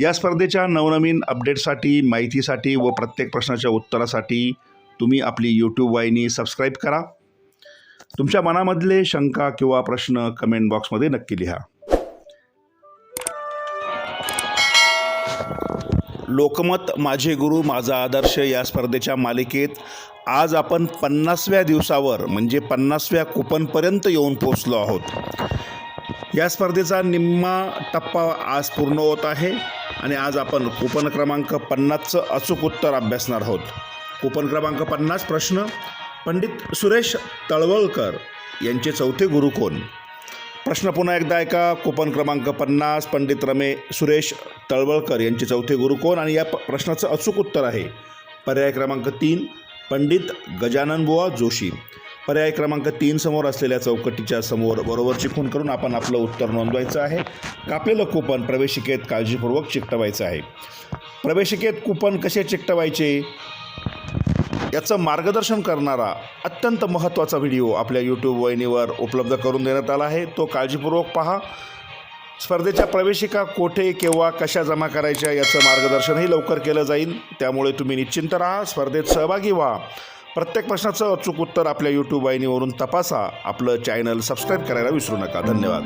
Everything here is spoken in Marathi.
या स्पर्धेच्या नवनवीन अपडेटसाठी माहितीसाठी व प्रत्येक प्रश्नाच्या उत्तरासाठी तुम्ही आपली यूट्यूब वाहिनी सबस्क्राईब करा. तुमच्या मनामधले शंका किंवा प्रश्न कमेंट बॉक्समध्ये नक्की लिहा. लोकमत माझे गुरु माझा आदर्श या स्पर्धेच्या मालिकेत आज आपण पन्नासव्या दिवसावर म्हणजे पन्नासव्या कुपनपर्यंत येऊन पोचलो आहोत. या स्पर्धेचा निम्मा टप्पा आज पूर्ण होत आहे आणि आज आपण कुपन क्रमांक पन्नासचं अचूक उत्तर अभ्यासणार आहोत. कुपन क्रमांक पन्नास प्रश्न पंडित सुरेश तळवळकर यांचे चौथे गुरु कोण? प्रश्न पुन्हा एकदा ऐका. कुपन क्रमांक पन्नास पंडित रमे सुरेश तळवळकर यांचे चौथे गुरु कोण? आणि या प्रश्नाचं अचूक उत्तर आहे. पर्याय क्रमांक तीन पंडित गजानन बुवा जोशी. पर्याय क्रमांक तीन समोर असलेल्या चौकटीच्या समोर बरोबरची खून करून आपण आपलं उत्तर नोंदवायचं आहे. कापलेलं कुपन प्रवेशिकेत काळजीपूर्वक चिकटवायचं आहे. प्रवेशिकेत कुपन कसे चिकटवायचे? याचं मार्गदर्शन करणारा अत्यंत महत्त्वाचा व्हिडिओ आपल्या यूट्यूब वाहिनीवर उपलब्ध करून देण्यात आला आहे. तो काळजीपूर्वक पहा. स्पर्धेच्या प्रवेशिका कोठे केव्हा कशा जमा करायच्या याचं मार्गदर्शनही लवकर केलं जाईल. त्यामुळे तुम्ही निश्चिंत राहा. स्पर्धेत सहभागी व्हा. प्रत्येक प्रश्नाचं अचूक उत्तर आपल्या यूट्यूब वाहिनीवरून तपासा. आपलं चॅनल सबस्क्राईब करायला विसरू नका. धन्यवाद.